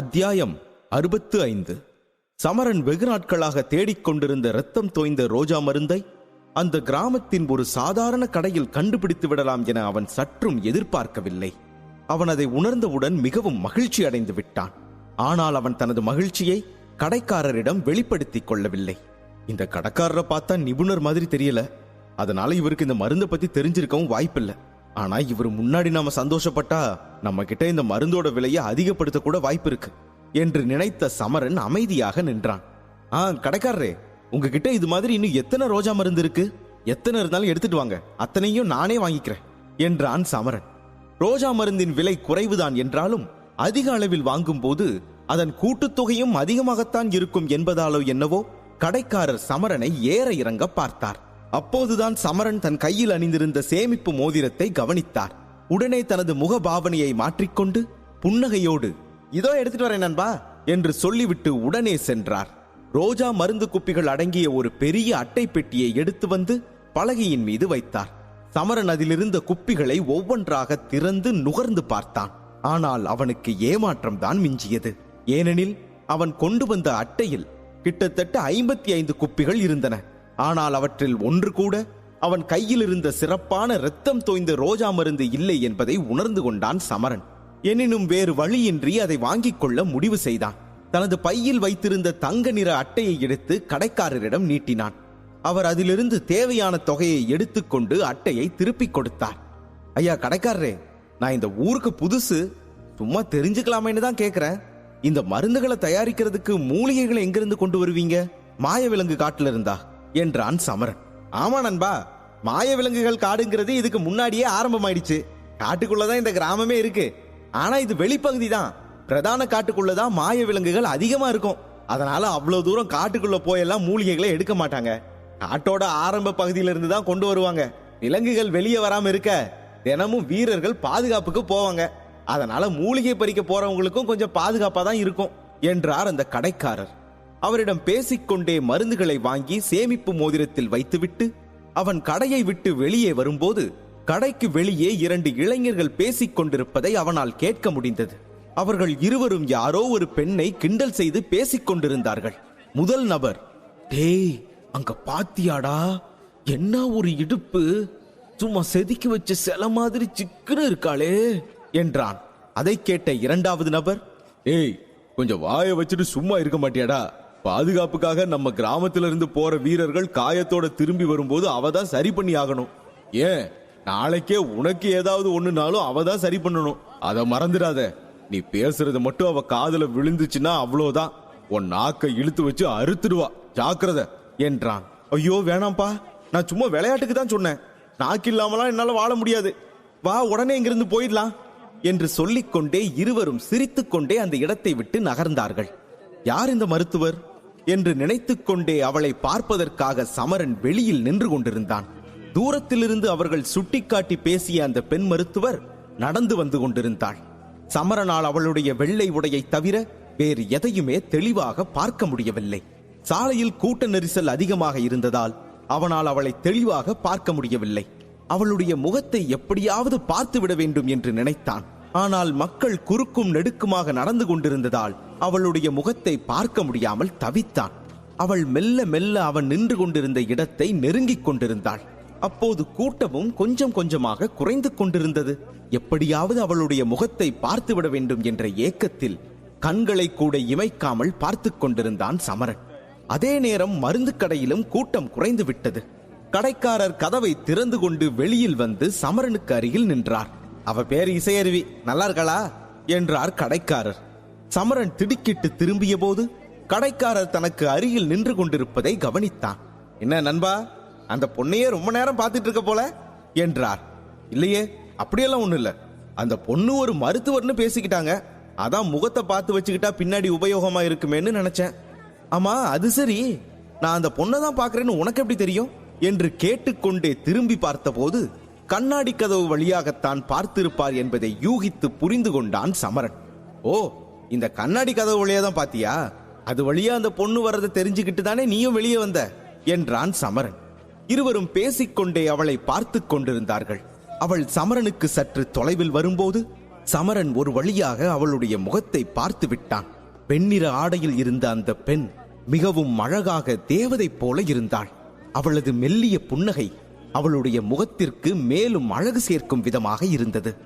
அத்தியாயம் அறுபத்து ஐந்து. சமரன் வெகு நாட்களாக தேடிக்கொண்டிருந்த ரத்தம் தோய்ந்த ரோஜா மருந்தை அந்த கிராமத்தின் ஒரு சாதாரண கடையில் கண்டுபிடித்து விடலாம் என அவன் சற்றும் எதிர்பார்க்கவில்லை. அவன் அதை உணர்ந்தவுடன் மிகவும் மகிழ்ச்சி அடைந்து விட்டான். ஆனால் அவன் தனது மகிழ்ச்சியை கடைக்காரரிடம் வெளிப்படுத்திக் கொள்ளவில்லை. இந்த கடைக்காரரை பார்த்தா நிபுணர் மாதிரி தெரியல. அதனால இவருக்கு இந்த மருந்தை பத்தி தெரிஞ்சிருக்கவும் வாய்ப்பில்லை. ஆனா இவர் முன்னாடி நாம சந்தோஷப்பட்டா நம்ம கிட்ட இந்த மருந்தோட விலையை அதிகப்படுத்த கூட வாய்ப்பு இருக்கு என்று நினைத்த சமரன் அமைதியாக நின்றான். ஆ கடைக்காரரே உங்ககிட்ட இது மாதிரி இன்னும் எத்தனை ரோஜா மருந்து இருக்கு? எத்தனை இருந்தாலும் எடுத்துட்டு வாங்க. அத்தனையும் நானே வாங்கிக்கிறேன் என்றான் சமரன். ரோஜா மருந்தின் விலை குறைவுதான் என்றாலும் அதிக அளவில் வாங்கும்போது அதன் கூட்டுத்தொகையும் அதிகமாகத்தான் இருக்கும் என்பதாலோ என்னவோ கடைக்காரர் சமரனை ஏற இறங்க பார்த்தார். அப்போதுதான் சமரன் தன் கையில் அணிந்திருந்த சேமிப்பு மோதிரத்தை கவனித்தார். உடனே தனது முக பாவனையை மாற்றிக்கொண்டு புன்னகையோடு இதோ எடுத்துட்டு வரேன் நண்பா என்று சொல்லிவிட்டு உடனே சென்றார். ரோஜா மருந்து குப்பிகள் அடங்கிய ஒரு பெரிய அட்டை பெட்டியை எடுத்து வந்து பலகையின் மீது வைத்தார். சமரன் அதிலிருந்த குப்பிகளை ஒவ்வொன்றாக திறந்து நுகர்ந்து பார்த்தான். ஆனால் அவனுக்கு ஏமாற்றம் தான் மிஞ்சியது. ஏனெனில் அவன் கொண்டு வந்த அட்டையில் கிட்டத்தட்ட ஐம்பத்தி ஐந்து குப்பிகள் இருந்தன. ஆனால் அவற்றில் ஒன்று கூட அவன் கையில் இருந்த சிறப்பான இரத்தம் தோய்ந்த ரோஜா மருந்து இல்லை என்பதை உணர்ந்து கொண்டான் சமரன். எனினும் வேறு வழியின்றி அதை வாங்கிக் கொள்ள முடிவு செய்தான். தனது பையில் வைத்திருந்த தங்க நிற அட்டையை எடுத்து கடைக்காரரிடம் நீட்டினான். அவர் அதிலிருந்து தேவையான தொகையை எடுத்துக்கொண்டு அட்டையை திருப்பிக் கொடுத்தார். ஐயா கடைக்காரரே நான் இந்த ஊருக்கு புதுசு. சும்மா தெரிஞ்சுக்கலாமேன்னு தான் கேக்குறேன். இந்த மருந்துகளை தயாரிக்கிறதுக்கு மூலிகைகளை எங்கிருந்து கொண்டு வருவீங்க? மாய விலங்கு காட்டுல இருந்தா என்றான் சமரன். ஆமா நண்பா மாய விலங்குகள் காடுங்கிறது இதுக்கு முன்னாடியே ஆரம்பமாயிடுச்சு. காட்டுக்குள்ளதான் இந்த கிராமமே இருக்கு. ஆனா இது வெளிப்பகுதி தான். பிரதான காட்டுக்குள்ளதான் மாய விலங்குகள் அதிகமா இருக்கும். அதனால அவ்வளவு தூரம் காட்டுக்குள்ள போயெல்லாம் மூலிகைகளை எடுக்க மாட்டாங்க. காட்டோட ஆரம்ப பகுதியிலிருந்து தான் கொண்டு வருவாங்க. விலங்குகள் வெளியே வராம இருக்க தினமும் வீரர்கள் பாதுகாப்புக்கு போவாங்க. அதனால மூலிகை பறிக்க போறவங்களுக்கும் கொஞ்சம் பாதுகாப்பா தான் இருக்கும் என்றார் அந்த கடைக்காரர். அவரிடம் பேசிக்கொண்டே மருந்துகளை வாங்கி சேமிப்பு மோதிரத்தில் வைத்துவிட்டு அவன் கடையை விட்டு வெளியே வரும்போது கடைக்கு வெளியே இரண்டு இளைஞர்கள் பேசிக் கொண்டிருப்பதை அவனால் கேட்க முடிந்தது. அவர்கள் இருவரும் யாரோ ஒரு பெண்ணை கிண்டல் செய்து பேசிக் கொண்டிருந்தார்கள் முதல் நபர் டேய் அங்க பாத்தியாடா? என்ன ஒரு இடுப்பு? சும்மா செதுக்கி வச்ச சில மாதிரி சிக்குன்னு இருக்காளே என்றான். அதை கேட்ட இரண்டாவது நபர் ஏய் கொஞ்சம் வாயை வச்சுட்டு சும்மா இருக்க மாட்டியாடா? பாதுகாப்புக்காக நம்ம கிராமத்துல இருந்து போற வீரர்கள் காயத்தோட திரும்பி வரும்போது அவ தான் சரி பண்ணி ஆகணும். ஏன்? நாளைக்கே உனக்கு ஏதாவது ஒண்ணுனாலும் அவ தான் சரி பண்ணணும். அத மறந்துடாத. நீ பேசுறது மட்டும் அவ காதுல விழுந்துச்சுன்னா அவ்வளவுதான் உன் நாக்கை இழுத்து வச்சு அறுத்துடுவா. ஜாக்கிரதை என்றான். ஐயோ வேணாம்ப்பா. நான் சும்மா விளையாட்டுக்கு தான் சொன்னேன். நாக்கு இல்லாமலாம் என்னால வாழ முடியாது. வா உடனே இங்கிருந்து போயிடலாம் என்று சொல்லிக்கொண்டே இருவரும் சிரித்துக்கொண்டே அந்த இடத்தை விட்டு நகர்ந்தார்கள். யார் இந்த மருத்துவர்? என்று நினைத்துக்கொண்டே அவளை பார்ப்பதற்காக சமரன் வெளியில் நின்று கொண்டிருந்தான். தூரத்திலிருந்து அவர்கள் சுட்டிக்காட்டி பேசிய அந்த பெண் மருத்துவர் நடந்து வந்து கொண்டிருந்தாள். சமரனால் அவளுடைய வெள்ளை உடையை தவிர வேறு எதையுமே தெளிவாக பார்க்க முடியவில்லை. சாலையில் கூட்ட நெரிசல் அதிகமாக இருந்ததால் அவனால் அவளை தெளிவாக பார்க்க முடியவில்லை. அவளுடைய முகத்தை எப்படியாவது பார்த்து விட வேண்டும் என்று நினைத்தான். ஆனால் மக்கள் குறுக்கும் நெடுக்குமாக நடந்து கொண்டிருந்ததால் அவளுடைய முகத்தை பார்க்க முடியாமல் தவித்தான். அவள் மெல்ல மெல்ல அவன் நின்று கொண்டிருந்த இடத்தை நெருங்கிக் கொண்டிருந்தாள். அப்போது கூட்டமும் கொஞ்சம் கொஞ்சமாக குறைந்து கொண்டிருந்தது. எப்படியாவது அவளுடைய முகத்தை பார்த்துவிட வேண்டும் என்ற ஏக்கத்தில் கண்களை கூட இமைக்காமல் பார்த்து கொண்டிருந்தான் சமரன். அதே நேரம் மருந்து கடையிலும் கூட்டம் குறைந்து விட்டது. கடைக்காரர் கதவை திறந்து கொண்டு வெளியில் வந்து சமரனுக்கு அருகில் நின்றார். அவ பேர் இசையருவி. நல்லா இருக்காளா? என்றார் கடைக்காரர். சமரன் திடுக்கிட்டு திரும்பிய போது கடைக்காரர் தனக்கு அருகில் நின்று கொண்டிருப்பதை கவனித்தான். என்ன நண்பா அந்த பொண்ணையே ரொம்ப நேரம் பார்த்துட்டு இருக்க போல? என்றார். இல்லையே அப்படியெல்லாம் ஒண்ணும் இல்ல. அந்த பொண்ணு ஒரு மருத்துவர்னு பேசிக்கிட்டாங்க. அதான் முகத்தை பார்த்து வச்சுக்கிட்டா பின்னாடி உபயோகமா இருக்குமேன்னு நினைச்சேன். ஆமா அது சரி. நான் அந்த பொண்ணை தான் பார்க்குறேன்னு உனக்கு எப்படி தெரியும்? என்று கேட்டுக்கொண்டே திரும்பி பார்த்தபோது கண்ணாடி கதவு வழியாகத்தான் பார்த்திருப்பார் என்பதை யூகித்து புரிந்து கொண்டான் சமரன். ஓ இந்த கண்ணாடி கதவு வழியா தான் பாத்தியா? அது வழியா அந்த பொண்ணு வர்றதை தெரிஞ்சுக்கிட்டு தானே நீயும் வெளியே வந்த? என்றான் சமரன். இருவரும் பேசிக்கொண்டே அவளை பார்த்து கொண்டிருந்தார்கள். அவள் சமரனுக்கு சற்று தொலைவில் வரும்போது சமரன் ஒரு வழியாக அவளுடைய முகத்தை பார்த்து விட்டான். வெண்ணிற ஆடையில் இருந்த அந்த பெண் மிகவும் அழகாக தேவதை போல இருந்தாள். அவளது மெல்லிய புன்னகை அவளுடைய முகத்திற்கு மேலும் அழகு சேர்க்கும் விதமாக இருந்தது.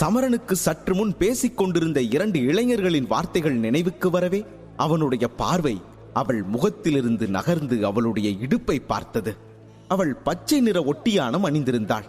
சமரனுக்கு சற்று முன் பேசிக் கொண்டிருந்த இரண்டு இளைஞர்களின் வார்த்தைகள் நினைவுக்கு வரவே அவனுடைய பார்வை அவள் முகத்திலிருந்து நகர்ந்து அவளுடைய இடுப்பை பார்த்தது. அவள் பச்சை நிற ஒட்டியானம் அணிந்திருந்தாள்.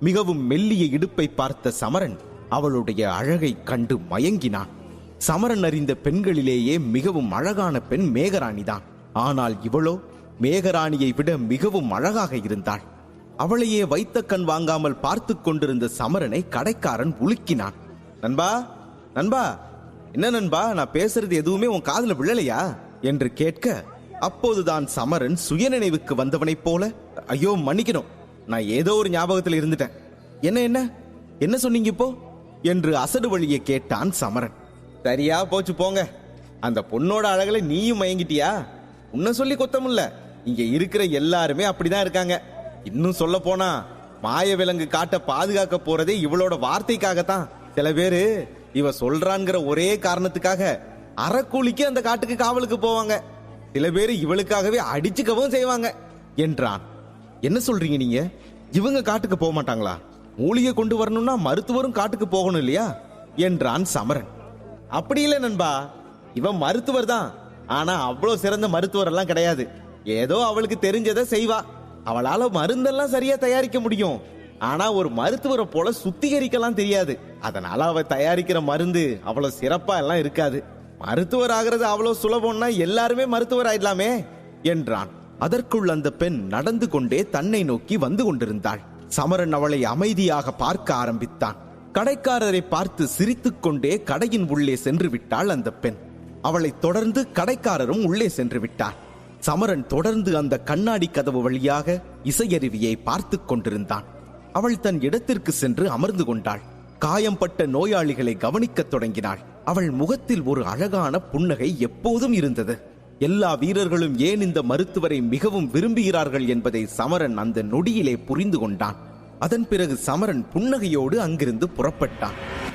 மிகவும் மெல்லிய இடுப்பை பார்த்த சமரன் அவளுடைய அழகை கண்டு மயங்கினான். சமரன் அறிந்த பெண்களிலேயே மிகவும் அழகான பெண் மேகராணிதான். ஆனால் இவளோ மேகராணியை விட மிகவும் அழகாக இருந்தாள். அவளையே வைத்த கண் வாங்காமல் பார்த்து கொண்டிருந்த சமரனை கடைக்காரன் உலுக்கினான். நண்பா நண்பா என்ன நண்பா நான் பேசுறது எதுவுமே உன் காதல விழலையா? என்று கேட்க அப்போதுதான் சமரன் சுயநினைவுக்கு வந்தவனைப் போல ஐயோ மன்னிக்கணும் நான் ஏதோ ஒரு ஞாபகத்தில் இருந்துட்டேன். என்ன என்ன என்ன சொன்னீங்க இப்போ? என்று அசடு வழியை கேட்டான் சமரன். சரியா போச்சு போங்க. அந்த பொண்ணோட அழகில் நீயும் மயங்கிட்டியா? உன்னை சொல்லி கொத்தமில்ல. இங்க இருக்கிற எல்லாருமே அப்படிதான் இருக்காங்க. இன்னும் சொல்ல போனா மாய விலங்கு காட்ட பாதுகாக்க போறதே இவளோட வார்த்தைக்காகத்தான். சில பேரு இவ சொல்றான்ங்கிற ஒரே காரணத்துக்காக அறக்கூலிக்கு அந்த காட்டுக்கு காவலுக்கு போவாங்க. சில பேர் இவளுக்காகவே அடிச்சுக்கவும் செய்வாங்க. என்றான். என்ன சொல்றீங்க நீங்க? இவங்க காட்டுக்கு போக மாட்டாங்களா? மூலிகை கொண்டு வரணும்னா மருத்துவரும் காட்டுக்கு போகணும் இல்லையா? என்றான் சமரன். அப்படி இல்லை நண்பா. இவன் மருத்துவர் தான். ஆனா அவ்வளோ சிறந்த மருத்துவர் எல்லாம் கிடையாது. ஏதோ அவளுக்கு தெரிஞ்சதை செய்வா. அவளால மருந்தெல்லாம் சரியா தயாரிக்க முடியும். ஆனா ஒரு மருத்துவரை போல சுத்திகரிக்கலாம் தெரியாது. அதனால அவ தயாரிக்கிற மருந்து அவ்வளவு சிறப்பா எல்லாம் இருக்காது. மருத்துவர் ஆகிறது அவ்வளவு சுலபம்னா எல்லாருமே மருத்துவர் ஆயிடலாமே என்றான். அதற்குள் அந்த பெண் நடந்து கொண்டே தன்னை நோக்கி வந்து கொண்டிருந்தாள். சமரன் அவளை அமைதியாக பார்க்க ஆரம்பித்தான். கடைக்காரரை பார்த்து சிரித்துக் கொண்டே கடையின் உள்ளே சென்று விட்டாள் அந்த பெண். அவளை தொடர்ந்து கடைக்காரரும் உள்ளே சென்று விட்டார். சமரன் தொடர்ந்து அந்த கண்ணாடி கதவு வழியாக இசையருவியை பார்த்துக் கொண்டிருந்தான். அவள் தன் இடத்திற்கு சென்று அமர்ந்து கொண்டாள். காயம்பட்ட நோயாளிகளை கவனிக்கத் தொடங்கினாள். அவள் முகத்தில் ஒரு அழகான புன்னகை எப்போதும் இருந்தது. எல்லா வீரர்களும் ஏன் இந்த மருத்துவரை மிகவும் விரும்புகிறார்கள் என்பதை சமரன் அந்த நொடியிலே புரிந்து கொண்டான். அதன் பிறகு சமரன் புன்னகையோடு அங்கிருந்து புறப்பட்டான்.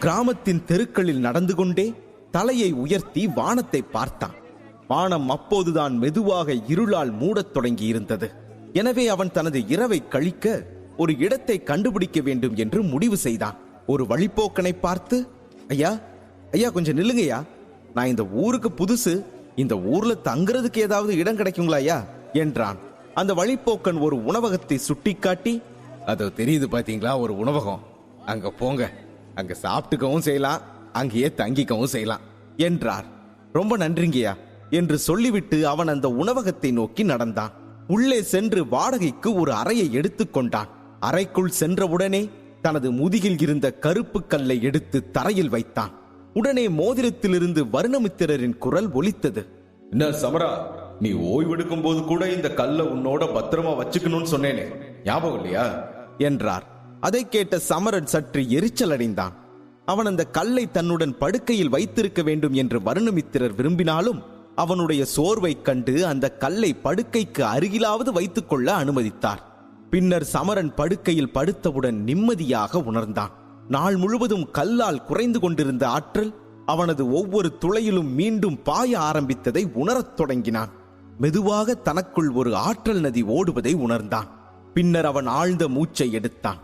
கிராமத்தின் தெருக்களில் நடந்து கொண்டே தலையை உயர்த்தி வானத்தை பார்த்தான். வானம் அப்போதுதான் மெதுவாக இருளால் மூடத் தொடங்கியிருந்தது. எனவே அவன் தனது இரவை கழிக்க ஒரு இடத்தை கண்டுபிடிக்க வேண்டும் என்று முடிவு செய்தான். ஒரு வழிப்போக்கனை பார்த்து ஐயா ஐயா கொஞ்சம் நில்லுங்கய்யா. நான் இந்த ஊருக்கு புதுசு. இந்த ஊர்ல தங்குறதுக்கு ஏதாவது இடம் கிடைக்குங்களா ஐயா? என்றான். அந்த வழிப்போக்கன் ஒரு உணவகத்தை சுட்டிக்காட்டி அது தெரியுது பாத்தீங்களா ஒரு உணவகம். அங்க போங்க. அங்க சாப்பிட்டுக்கவும் செய்யலாம். அங்கேயே தங்கிக்கவும் செய்யலாம். என்றார். ரொம்ப நன்றிங்கய்யா. என்று சொல்லிவிட்டு அவன் அந்த உணவகத்தை நோக்கி நடந்தான். உள்ளே சென்று வாடகைக்கு ஒரு அறையை எடுத்துக்கொண்டான் அறைக்குள் சென்றவுடனே தனது முதுகில் இருந்த கருப்பு கல்லை எடுத்து தரையில் வைத்தான். உடனே மோதிரத்திலிருந்து வருணமித்திரரின் குரல் ஒலித்தது. என்ன சமரா நீ ஓய்வெடுக்கும் போது கூட இந்த கல்லை உன்னோட பத்திரமா வச்சுக்கணும்னு சொன்னேனே. ஞாபகம் இல்லையா? என்றார். அதை கேட்ட சமரன் சற்று எரிச்சல் அடைந்தான். அவன் அந்த கல்லை தன்னுடன் படுக்கையில் வைத்திருக்க வேண்டும் என்று வருணமித்திரர் விரும்பினாலும் அவனுடைய சோர்வைக் கண்டு அந்த கல்லை படுக்கைக்கு அருகிலாவது வைத்துக் கொள்ள அனுமதித்தார். பின்னர் சமரன் படுக்கையில் படுத்தவுடன் நிம்மதியாக உணர்ந்தான். நாள் முழுவதும் கல்லால் குறைந்து கொண்டிருந்த ஆற்றல் அவனது ஒவ்வொரு துளையிலும் மீண்டும் பாய ஆரம்பித்ததை உணரத் தொடங்கினான். மெதுவாக தனக்குள் ஒரு ஆற்றல் நதி ஓடுவதை உணர்ந்தான். பின்னர் அவன் ஆழ்ந்த மூச்சை எடுத்தான்.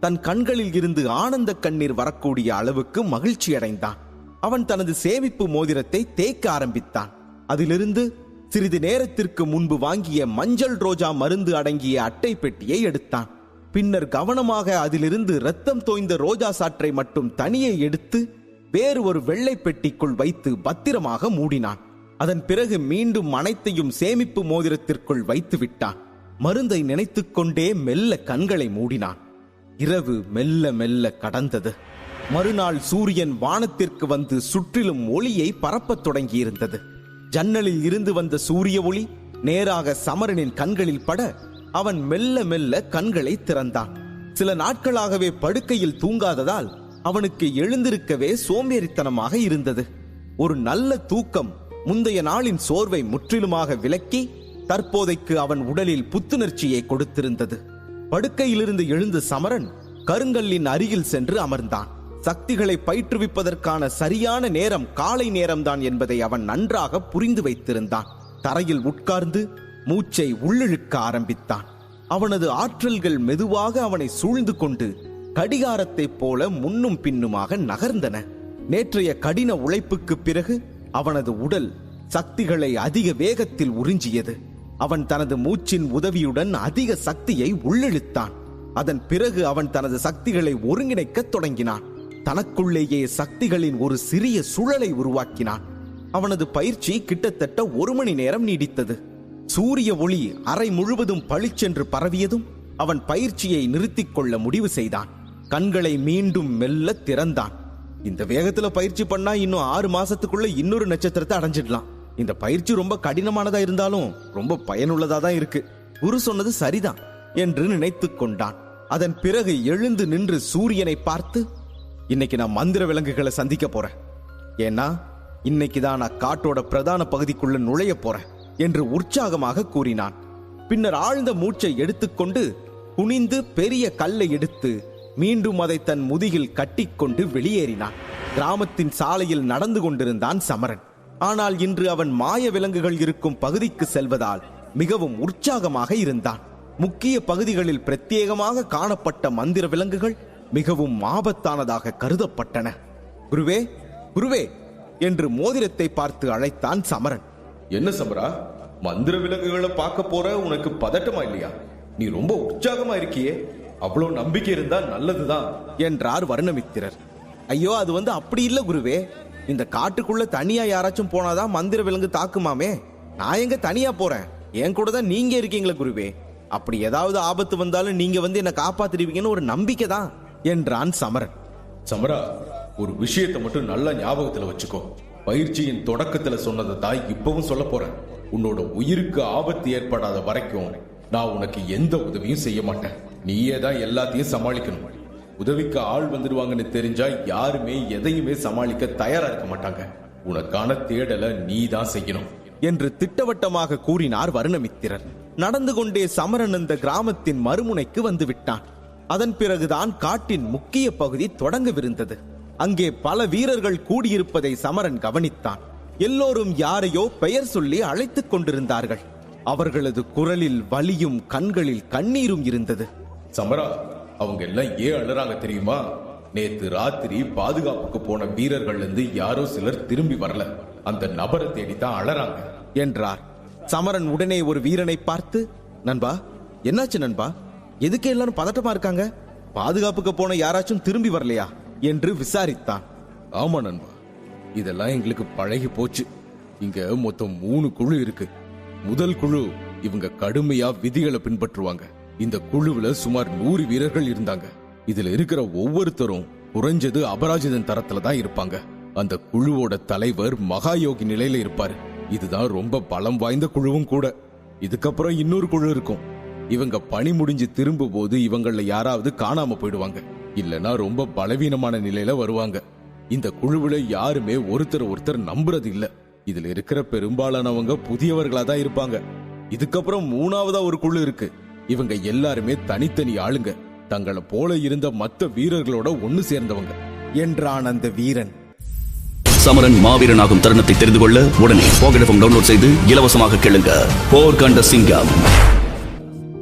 தன் கண்களில் இருந்து ஆனந்த கண்ணீர் வரக்கூடிய அளவுக்கு மகிழ்ச்சியடைந்தான். அவன் தனது சேமிப்பு மோதிரத்தை தேய்க்க ஆரம்பித்தான். அதிலிருந்து சிறிது நேரத்திற்கு முன்பு வாங்கிய மஞ்சள் ரோஜா மருந்து அடங்கிய அட்டை பெட்டியை எடுத்தான். பின்னர் கவனமாக அதிலிருந்து ரத்தம் தோய்ந்த ரோஜா சாற்றை மட்டும் தனியே எடுத்து வேறு ஒரு வெள்ளை பெட்டிக்குள் வைத்து பத்திரமாக மூடினான். அதன் பிறகு மீண்டும் அனைத்தையும் சேமிப்பு மோதிரத்திற்குள் வைத்து விட்டான். மருந்தை நினைத்துக் கொண்டே மெல்ல கண்களை மூடினான். இரவு மெல்ல மெல்ல கடந்தது. மறுநாள் சூரியன் வானத்திற்கு வந்து சுற்றிலும் ஒளியை பரப்பத் தொடங்கியிருந்தது. ஜன்னலில் இருந்து வந்த சூரிய ஒளி நேராக சமரனின் கண்களில் பட அவன் மெல்ல மெல்ல கண்களை திறந்தான். சில நாட்களாகவே படுக்கையில் தூங்காததால் அவனுக்கு எழுந்திருக்கவே சோம்பேறித்தனமாக இருந்தது. ஒரு நல்ல தூக்கம் முந்தைய நாளின் சோர்வை முற்றிலுமாக விலக்கி தற்போதைக்கு அவன் உடலில் புத்துணர்ச்சியை கொடுத்திருந்தது. படுக்கையிலிருந்து எழுந்த சமரன் கருங்கல்லின் அருகில் சென்று அமர்ந்தான். சக்திகளை பயிற்றுவிப்பதற்கான சரியான நேரம் காலை நேரம்தான் என்பதை அவன் நன்றாக புரிந்து வைத்திருந்தான். தரையில் உட்கார்ந்து மூச்சை உள்ளிழுக்க ஆரம்பித்தான். அவனது ஆற்றல்கள் மெதுவாக அவனை சூழ்ந்து கொண்டு கடிகாரத்தைப் போல முன்னும் பின்னுமாக நகர்ந்தன. நேற்றைய கடின உழைப்புக்குப் பிறகு அவனது உடல் சக்திகளை அதிக வேகத்தில் உறிஞ்சியது. அவன் தனது மூச்சின் உதவியுடன் அதிக சக்தியை உள்ளிழுத்தான். அதன் பிறகு அவன் தனது சக்திகளை ஒருங்கிணைக்கத் தொடங்கினான். தனக்குள்ளேயே சக்திகளின் ஒரு சிறிய சுழலை உருவாக்கினான். அவனது பயிற்சி கிட்டத்தட்ட ஒரு மணி நேரம் நீடித்தது. சூரிய ஒளி அறை முழுவதும் பளிச்சென்று பரவியதும் அவன் பயிற்சியை நிறுத்திக் கொள்ள முடிவு செய்தான். கண்களை மீண்டும் மெல்ல திறந்தான். இந்த வேகத்துல பயிற்சி பண்ணா இன்னும் ஆறு மாசத்துக்குள்ள இன்னொரு நட்சத்திரத்தை அடைஞ்சிடலாம். இந்த பயிற்சி ரொம்ப கடினமானதா இருந்தாலும் ரொம்ப பயனுள்ளதா தான் இருக்கு. குரு சொன்னது சரிதான் என்று நினைத்து கொண்டான். அதன் பிறகு எழுந்து நின்று சூரியனை பார்த்து இன்னைக்கு நான் மந்திர விலங்குகளை சந்திக்க போறேன். ஏன்னா இன்னைக்கு தான் நான் காட்டோட பிரதான பகுதிக்குள்ள நுழைய போறேன் என்று உற்சாகமாக கூறினான். பின்னர் ஆழ்ந்த மூச்சை எடுத்துக்கொண்டு குனிந்து பெரிய கல்லை எடுத்து மீண்டும் அதை தன் முதுகில் கட்டிக்கொண்டு வெளியேறினான். கிராமத்தின் சாலையில் நடந்து கொண்டிருந்தான் சமரன். ஆனால் இன்று அவன் மாய விலங்குகள் இருக்கும் பகுதிக்கு செல்வதால் மிகவும் உற்சாகமாக இருந்தான். முக்கிய பகுதிகளில் பிரத்யேகமாக காணப்பட்ட மந்திர விலங்குகள் மிகவும் ஆபத்தானதாக கருதப்பட்டன. குருவே குருவே என்று மோதிரத்தை பார்த்து அழைத்தான் சமரன். என்ன சமரா? மந்திர விலங்குகளை பார்க்க போற உனக்கு பதட்டமா இல்லையா? நீ ரொம்ப உற்சாகமா இருக்கியே. அவ்வளவு நம்பிக்கை இருந்தா நல்லதுதான். என்றார் வர்ணமித்திரர். ஐயோ அது வந்து அப்படி இல்ல குருவே. இந்த காட்டுக்குள்ள தனியா யாராச்சும் போனாதான் மந்திர விலங்கு தாக்குமாமே? நான் எங்க தனியா போறேன்? என் கூட தான் நீங்க இருக்கீங்களே குருவே. அப்படி ஏதாவது ஆபத்து வந்தாலும் நீங்க வந்து என்ன காப்பாத்திடுவீங்கன்னு ஒரு நம்பிக்கை தான் என்றான் சமரன். சமரா ஒரு விஷயத்தை மட்டும் நல்லா ஞாபகத்துல வச்சுக்கோ. பயிற்சியின் தொடக்கத்துல சொன்னதை தான் இப்பவும் சொல்ல போறேன். உன்னோட உயிருக்கு ஆபத்து ஏற்படாத வரைக்கும் நான் உனக்கு எந்த உதவியும் செய்ய மாட்டேன். நீயே தான் எல்லாத்தையும் சமாளிக்கணும். உதவிக்கு ஆள் வந்துடுவாங்கன்னு தெரிஞ்சா யாருமே எதையுமே சமாளிக்க தயாரா இருக்க மாட்டாங்க. உனக்கான தேடலை நீ தான் செய்யணும். என்று திட்டவட்டமாக கூறினார் வருணமித்திரர் நடந்து கொண்டே சமரன் அந்த கிராமத்தின் மறுமுனைக்கு வந்து விட்டான். அதன் பிறகுதான் காட்டின் முக்கிய பகுதி தொடங்கவிருந்தது. அங்கே பல வீரர்கள் கூடியிருப்பதை சமரன் கவனித்தான். எல்லோரும் யாரையோ பெயர் சொல்லி அழைத்துக் கொண்டிருந்தார்கள். அவர்களது குரலில் வலியும் கண்களில் கண்ணீரும் இருந்தது. சமரா அவங்க எல்லாம் ஏன் அழுறாங்க தெரியுமா? நேத்து ராத்திரி பாதுகாப்புக்கு போன வீரர்கள்ல இருந்து யாரோ சிலர் திரும்பி வரல. அந்த நபரை தேடி தான் அழறாங்க. என்றார். சமரன் உடனே ஒரு வீரனை பார்த்து நண்பா என்னாச்சு நண்பா? எதுக்கு எல்லாரும் பதட்டமா இருக்காங்க? பாதுகாப்புக்கு போன யாராச்சும் திரும்பி வரலையா? என்று விசாரித்தான். ஆமா நண்பா. இதெல்லாம் எங்களுக்கு பழகி போச்சு. இங்க மொத்தம் மூணு குழு இருக்கு. முதல் குழு இவங்க கடுமையா விதிகளை பின்பற்றுவாங்க. இந்த குழுவுல சுமார் நூறு வீரர்கள் இருந்தாங்க. இதுல இருக்கிற ஒவ்வொருத்தரும் குறைஞ்சது அபராஜிதன் தரத்துல தான் இருப்பாங்க. அந்த குழுவோட தலைவர் மகாயோகி நிலையில இருப்பாரு. இதுதான் ரொம்ப பலம் வாய்ந்த குழுவும் கூட. இதுக்கப்புறம் இன்னொரு குழு இருக்கும். இவங்க பணி முடிஞ்சு திரும்பும் போது இவங்கள யாராவது காணாம போயிடுவாங்க. இல்லனா ரொம்ப பலவீனமான நிலையில வருவாங்க. இந்த குழுவுல யாருமே ஒருத்தர் ஒருத்தர் நம்புறது இல்ல இதுல இருக்கிற பெரும்பாலானவங்க புதியவர்களா தான் இருப்பாங்க. இதுக்கப்புறம் மூணாவதா ஒரு குழு இருக்கு. இவங்க எல்லாருமே தனித்தனி ஆளுங்க. தங்களை போல இருந்த மத்த வீரர்களோட ஒண்ணு சேர்ந்தவங்க. என்றான் அந்த வீரன். சமரன் மாவீரனாகும் தருணத்தை தெரிந்து கொள்ள உடனே போகடஃபம் டவுன்லோட் செய்து இலவசமாக கேளுங்க. போர் கண்ட சிங்கம்.